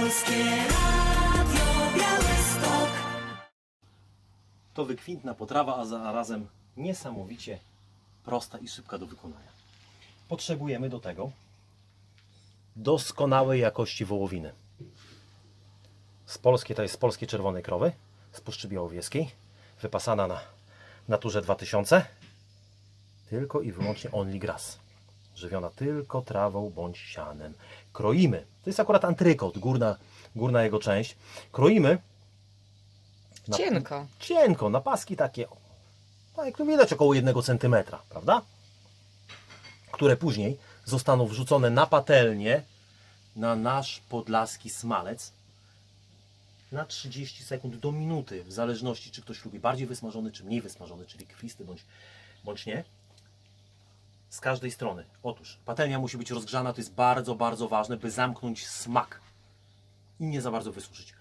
Polskie Radio Białystok. To wykwintna potrawa, a zarazem niesamowicie prosta i szybka do wykonania. Potrzebujemy do tego doskonałej jakości wołowiny. Z polskiej, to jest z polskiej czerwonej krowy, z Puszczy Białowieskiej, wypasana na naturze 2000, tylko i wyłącznie only grass. Żywiona tylko trawą bądź sianem. Kroimy, to jest akurat antrykot, górna, górna jego część. Kroimy na- Cienko. cienko, na paski takie, no jak tu widać, około 1 cm, prawda? Które później zostaną wrzucone na patelnię na nasz podlaski smalec na 30 sekund do minuty, w zależności czy ktoś lubi bardziej wysmażony, czy mniej wysmażony, czyli krwisty bądź, bądź nie. Z każdej strony. Otóż patelnia musi być rozgrzana, to jest bardzo, bardzo ważne, by zamknąć smak i nie za bardzo wysuszyć.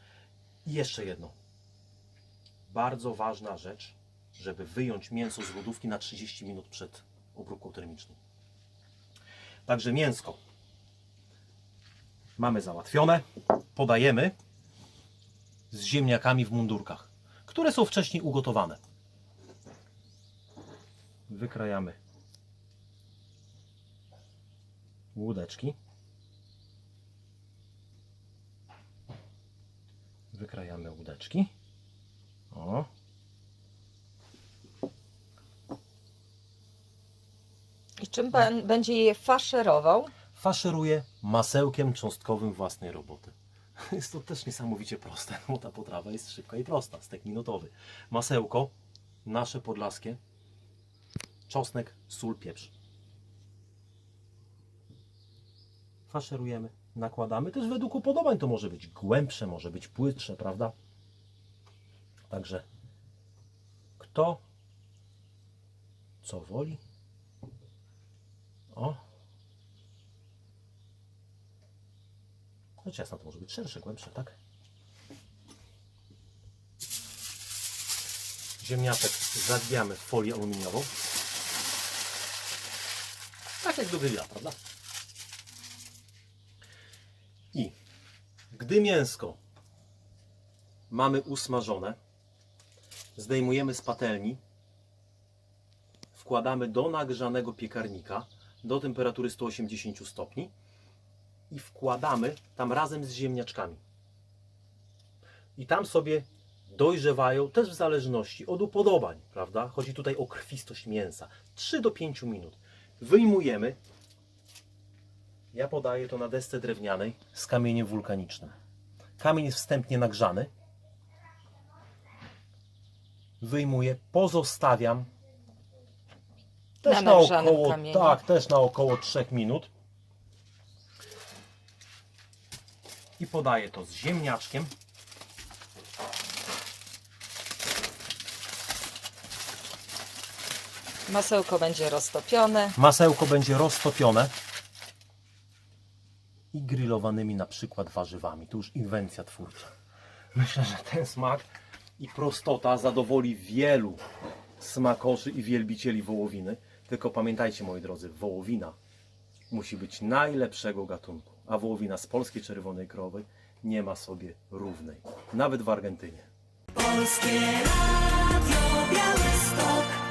I jeszcze jedno bardzo ważna rzecz, żeby wyjąć mięso z lodówki na 30 minut przed obróbką termiczną. Także mięsko mamy załatwione. Podajemy z ziemniakami w mundurkach, które są wcześniej ugotowane. Wykrajamy łódeczki. Wykrajamy łódeczki. O. I czym pan będzie je faszerował? Faszeruję masełkiem cząstkowym własnej roboty. Jest to też niesamowicie proste, bo ta potrawa jest szybka i prosta. Stek minutowy. Masełko, nasze podlaskie, czosnek, sól, pieprz. Faszerujemy, nakładamy. Też według upodobań to może być głębsze, może być płytsze, prawda? Także kto co woli. O. No ciasno to może być szersze, głębsze, tak? Ziemniaczek zawijamy w folię aluminiową. Tak jak do grilla, prawda? Gdy mięsko mamy usmażone, zdejmujemy z patelni, wkładamy do nagrzanego piekarnika do temperatury 180 stopni i wkładamy tam razem z ziemniaczkami. I tam sobie dojrzewają też w zależności od upodobań, prawda? Chodzi tutaj o krwistość mięsa. 3 do 5 minut. Wyjmujemy. Ja podaję to na desce drewnianej z kamieniem wulkanicznym. Kamień jest wstępnie nagrzany. Wyjmuję, pozostawiam też Na na, około, kamieniu. tak, też na około 3 minut. I podaję to z ziemniaczkiem. Masełko będzie roztopione. Masełko będzie roztopione i grillowanymi na przykład warzywami. To już inwencja twórcza. Myślę, że ten smak i prostota zadowoli wielu smakoszy i wielbicieli wołowiny. Tylko pamiętajcie, moi drodzy, wołowina musi być najlepszego gatunku, a wołowina z polskiej czerwonej krowy nie ma sobie równej, nawet w Argentynie. Polskie Radio Białystok.